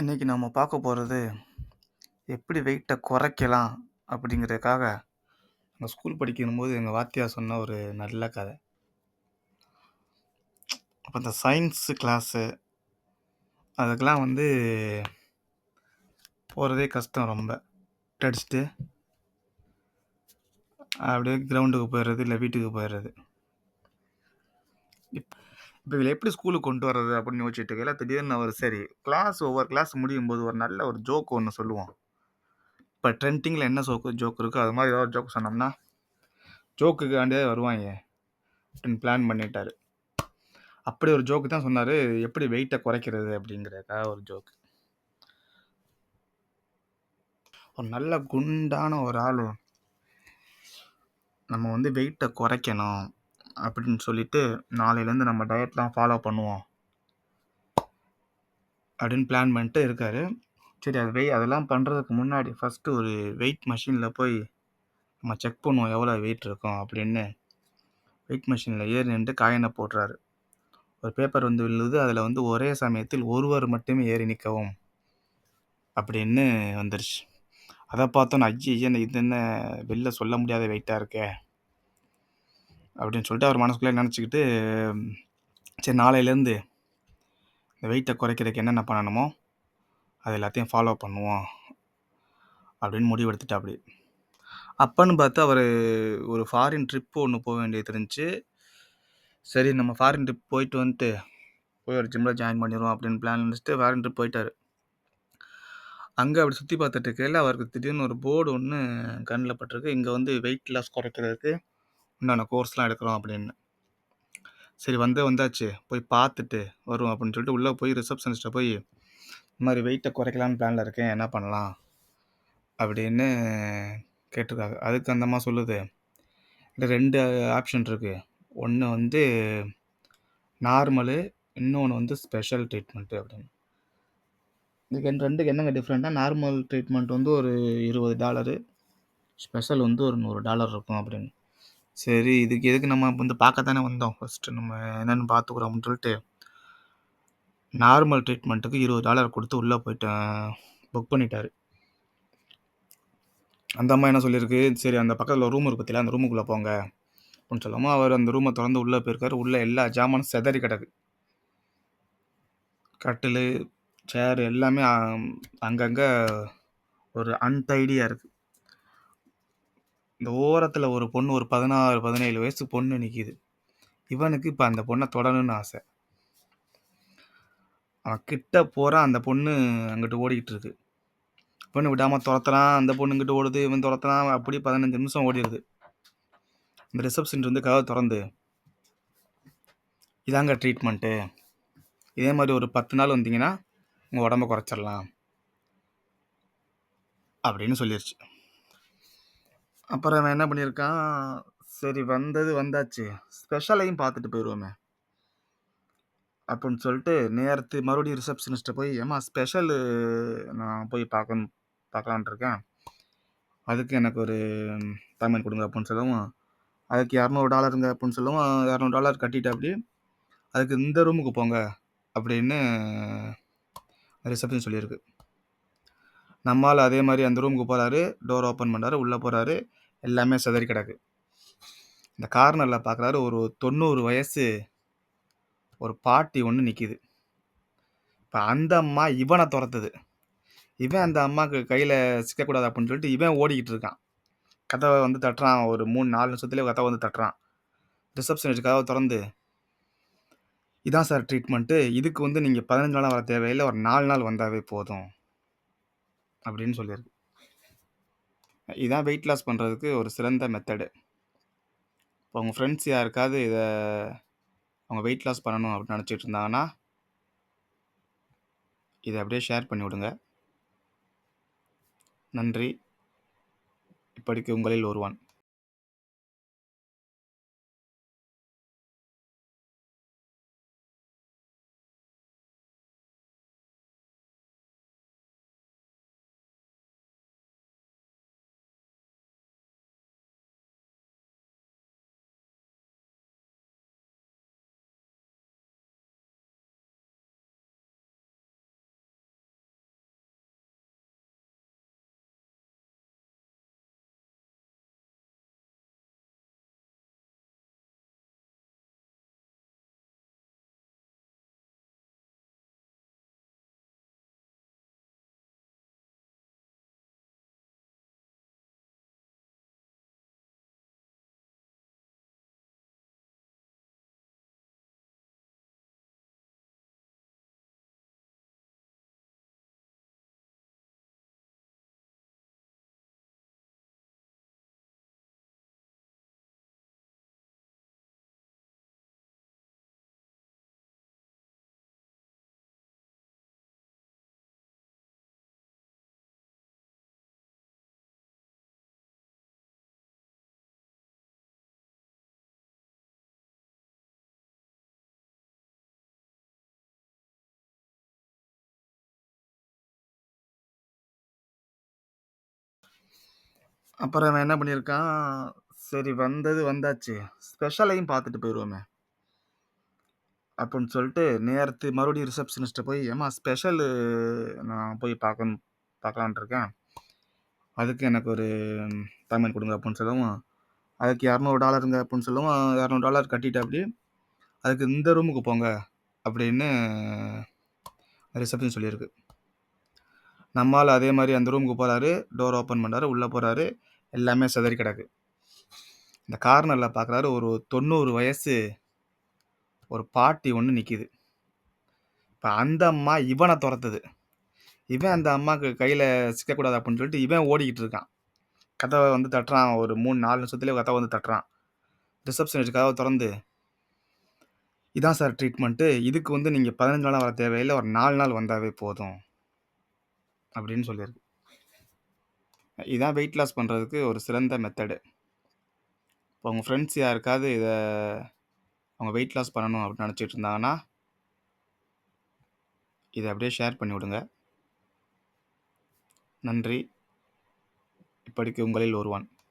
இன்னைக்கு நம்ம பார்க்க போகிறது எப்படி வெயிட்டை குறைக்கலாம் அப்படிங்கிறதுக்காக, நான் ஸ்கூல் படிக்கும்போது எங்கள் வாத்தியார் சொன்ன ஒரு நல்ல கதை. அப்போ இந்த சயின்ஸு கிளாஸு அதுக்கெலாம் வந்து போகிறதே கஷ்டம் ரொம்ப. அடிச்சுட்டு அப்படியே கிரவுண்டுக்கு போயிடுறது இல்லை வீட்டுக்கு போயிடுறது இப்போ இப்போ இவளை எப்படி ஸ்கூலுக்கு கொண்டு வர்றது அப்படின்னு யோசிச்சுட்டு இருக்கையில, திடீர்னு அவர் சரி கிளாஸ் ஒவ்வொரு கிளாஸ் முடியும்போது ஒரு நல்ல ஒரு ஜோக் ஒன்று சொல்லுவோம். இப்போ ட்ரெண்டிங்கில் என்ன சோக்கு ஜோக் இருக்கோ, அது மாதிரி ஏதாவது ஜோக் சொன்னோம்னா, ஜோக்குக்காண்டியே வருவாங்க. அப்படின்னு பிளான் பண்ணிட்டார். அப்படி ஒரு ஜோக்கு தான் சொன்னார் எப்படி வெயிட்டை குறைக்கிறது அப்படிங்கிறதுக்காக ஒரு ஜோக்கு ஒரு நல்ல குண்டான ஒரு ஆள். நம்ம வந்து வெயிட்டை குறைக்கணும். அப்படின்னு சொல்லிட்டு, நாளையிலேருந்து நம்ம டயட்லாம் ஃபாலோ பண்ணுவோம். அப்படின்னு பிளான் பண்ணிட்டு இருக்காரு. சரி அது வெய் அதெல்லாம் பண்ணுறதுக்கு முன்னாடி ஃபர்ஸ்ட்டு ஒரு வெயிட் மிஷினில் போய் நம்ம செக் பண்ணுவோம் எவ்வளோ வெயிட் இருக்கும் அப்படின்னு. வெயிட் மிஷினில் ஏறி நின்று காயினை போடுறாரு. ஒரு பேப்பர் வந்து விழுது. அதில் வந்து ஒரே சமயத்தில் ஒருவர் மட்டுமே ஏறி நிற்கவும். அப்படின்னு வந்துருச்சு. அதை பார்த்தோன்னு ஐய்யய்ய! இது என்ன வெளில சொல்ல முடியாத வெயிட்டாக இருக்கே! அப்படின்னு சொல்லிட்டு அவர் மனசுக்குள்ளே நினச்சிக்கிட்டு சரி நாளையிலேருந்து இந்த வெயிட்டை குறைக்கிறதுக்கு என்னென்ன பண்ணணுமோ, அது எல்லாத்தையும் ஃபாலோ பண்ணுவோம். அப்படின்னு முடிவெடுத்துட்டு அப்படி அப்பன்னு பார்த்து அவர் ஒரு ஃபாரின் ட்ரிப் ஒன்று போக வேண்டியது இருந்துச்சு. சரி நம்ம ஃபாரின் ட்ரிப் போயிட்டு வந்துட்டு, போய் ஒரு ஜிம்மில் ஜாயின் பண்ணிடுவோம் அப்படின்னு பிளான் நினச்சிட்டு ஃபாரின் ட்ரிப் போயிட்டார் அங்கே அப்படி சுற்றி பார்த்துட்டு இருக்கையில் அவருக்கு திடீர்னு ஒரு போர்டு ஒன்று கண்ணில் பட்டிருக்கு. இங்கே வந்து வெயிட் லாஸ் குறைக்கிறதுக்கு உண்டான கோர்ஸ்லாம் எடுக்கிறோம் அப்படின்னு. சரி வந்து வந்தாச்சு. போய் பார்த்துட்டு வருவோம் அப்படின்னு சொல்லிட்டு உள்ளே போய் ரிசப்ஷனிஸ்ட்டை போய், இந்த மாதிரி வெயிட்டை குறைக்கலான்னு பிளானில் இருக்கேன். என்ன பண்ணலாம்? அப்படின்னு கேட்டிருக்காங்க. அதுக்கு அந்தம்மா சொல்லுது, ரெண்டு ஆப்ஷன் இருக்குது ஒன்று வந்து நார்மலு, இன்னொன்று வந்து ஸ்பெஷல் ட்ரீட்மெண்ட்டு" அப்படின்னு. இதுக்கு ரெண்டுக்கு என்னங்க டிஃப்ரெண்ட்டாக நார்மல் ட்ரீட்மெண்ட் வந்து ஒரு $20 ஸ்பெஷல் வந்து ஒரு $100 இருக்கும் அப்படின்னு. சரி இதுக்கு எதுக்கு நம்ம வந்து பார்க்க தானே வந்தோம். ஃபஸ்ட்டு நம்ம என்னென்னு பார்த்துக்குறோம் அப்படின்னு சொல்லிட்டு, நார்மல் ட்ரீட்மெண்ட்டுக்கு இருபது டாலர் கொடுத்து உள்ளே போயிட்டேன். புக் பண்ணிட்டாரு. அந்த அம்மா என்ன சொல்லியிருக்கு, சரி அந்த பக்கத்தில் ரூம் இருக்கு பற்றியில அந்த ரூமுக்குள்ளே போங்க அப்படின்னு சொல்லாமல் அவர் அந்த ரூமை திறந்து உள்ளே போயிருக்காரு. உள்ளே எல்லா ஜாமானும் சிதறி கிடக்கு. கட்டிலு, சேர் எல்லாமே அங்கங்கே ஒரு அன்டைடியாக இருக்குது இந்த ஓரத்தில் ஒரு பொண்ணு ஒரு 16, 17 வயசு பொண்ணு நிற்கிது இவனுக்கு இப்ப அந்த பொண்ண தொடணும்னு ஆசை. அவன் கிட்ட போறான். அந்த பொண்ணு அங்கிட்டு ஓடிக்கிட்டு இருக்கு. பொண்ணு விடாம தொரத்துறான். அந்த பொண்ணு இங்கிட்டு ஓடுது. இவன் தொரத்துறான். அப்படி 15 நிமிஷம் ஓடிருது. இந்த ரிசப்ஷன் வந்து கதவ தொறந்து, "இதாங்க ட்ரீட்மெண்ட்டு. இதே மாரி ஒரு 10 நாள் வந்தீங்கன்னா, உங்க உடம்ப குறைச்சிடலாம்." அப்படின்னு சொல்லிருச்சு. அப்புறம் அவன் என்ன பண்ணியிருக்கான், சரி வந்தது வந்தாச்சு. ஸ்பெஷலையும் பார்த்துட்டு போயிருவோமே. அப்படின்னு சொல்லிட்டு நேரத்து மறுபடியும் ரிசப்ஷனிஸ்ட்ட போய், "ஏம்மா ஸ்பெஷலு நான் போய் பார்க்கணும் பார்க்கலான்ட்டு இருக்கேன். அதுக்கு எனக்கு ஒரு தமிழ் கொடுங்க அப்படின்னு சொல்லவும், அதுக்கு $200ங்க அப்படின்னு சொல்லவும், $200 கட்டிட்டாப்படி. அதுக்கு இந்த ரூமுக்கு போங்க அப்படின்னு ரிசப்ஷன் சொல்லியிருக்கு. நம்ம ஆளு அதே மாரி அந்த ரூமுக்கு போறாரு. டோர் ஓப்பன் பண்றாரு. உள்ள போறாரு. எல்லாமே சிதறி கிடக்கு. இந்த கார்னரில் பார்க்குறாரு. ஒரு 90 வயசு ஒரு பாட்டி ஒன்று நிற்கிது இப்போ அந்த அம்மா இவனை துரத்துது இவன் அந்த அம்மாக்கு கையில் சிக்கக்கூடாது அப்படின்னு சொல்லிட்டு, இவன் ஓடிக்கிட்டு இருக்கான். கதவை வந்து தட்டுறான். ஒரு மூணு நாலு நிமிஷத்துலேயே கதவை வந்து தட்டுறான். ரிசப்ஷனிஸ்ட் கதவை திறந்து "இதான் சார் ட்ரீட்மெண்ட்டு. இதுக்கு வந்து நீங்கள் பதினஞ்சு நாளாக வர தேவையில்லை ஒரு நாலு நாள் வந்தாவே போதும்." அப்படின்னு சொல்லியிருக்கு. இதான் வெயிட் லாஸ் பண்ணுறதுக்கு ஒரு சிறந்த மெத்தடு. இப்போ உங்கள் ஃப்ரெண்ட்ஸ் யாருக்காவது இதை அவங்க வெயிட் லாஸ் பண்ணணும் அப்படின்னு நினச்சிட்டு இருந்தாங்கன்னா இதை அப்படியே ஷேர் பண்ணி விடுங்க. நன்றி. இப்படிக்கு உங்களில் ஒருவான் அப்புறம் அவன் என்ன பண்ணியிருக்கான்? சரி வந்தது வந்தாச்சு. ஸ்பெஷலையும் பார்த்துட்டு போயிடுவோமே. அப்படின்னு சொல்லிட்டு நேரத்து மறுபடியும் ரிசப்ஷனிஸ்ட்டை போய் ஏமா ஸ்பெஷலு நான் போய் பார்க்கணும் பார்க்கலான்ட்டு இருக்கேன். அதுக்கு எனக்கு ஒரு தமிழ் கொடுங்க அப்படின்னு சொல்லவும் அதுக்கு இரநூறு டாலருங்க அப்படின்னு சொல்லவும் இரநூறு டாலர் கட்டிட்டு அப்படி அதுக்கு இந்த ரூமுக்கு போங்க அப்படின்னு ரிசப்ஷன் சொல்லியிருக்கு. நம்மால் அதே மாதிரி அந்த ரூமுக்கு போகிறாரு டோர் ஓப்பன் பண்ணுறாரு உள்ளே போகிறாரு எல்லாமே சிதறி கிடக்கு. இந்த கார்னரில் பார்க்குறாரு ஒரு தொண்ணூறு வயசு ஒரு பாட்டி ஒன்று நிற்கிது இப்போ அந்த அம்மா இவனை துரத்துது. இவன் அந்த அம்மாவுக்கு கையில் சிக்கக்கூடாது அப்படின்னு சொல்லிட்டு இவன் ஓடிக்கிட்டு இருக்கான். கதவை வந்து தட்டுறான் ஒரு மூணு நாலு நிமிஷத்துலேயே கதவை வந்து தட்டுறான். ரிசப்ஷனிஸ்ட் கதவை திறந்து இதான் சார் ட்ரீட்மெண்ட்டு இதுக்கு வந்து நீங்கள் பதினஞ்சு நாளாக வர தேவையில்லை ஒரு நாலு நாள் வந்தாவே போதும். அப்படின்னு சொல்லியிருக்கு. இதான் வெயிட் லாஸ் பண்ணுறதுக்கு ஒரு சிறந்த மெத்தடு இப்போ உங்கள் ஃப்ரெண்ட்ஸ் யாருக்காவது இதை அவங்க வெயிட் லாஸ் பண்ணணும் அப்படின்னு நினச்சிட்டு இருந்தாங்கன்னா இதை அப்படியே ஷேர் பண்ணி விடுங்க. நன்றி. இப்படிக்கு உங்களில் ஒருவான்.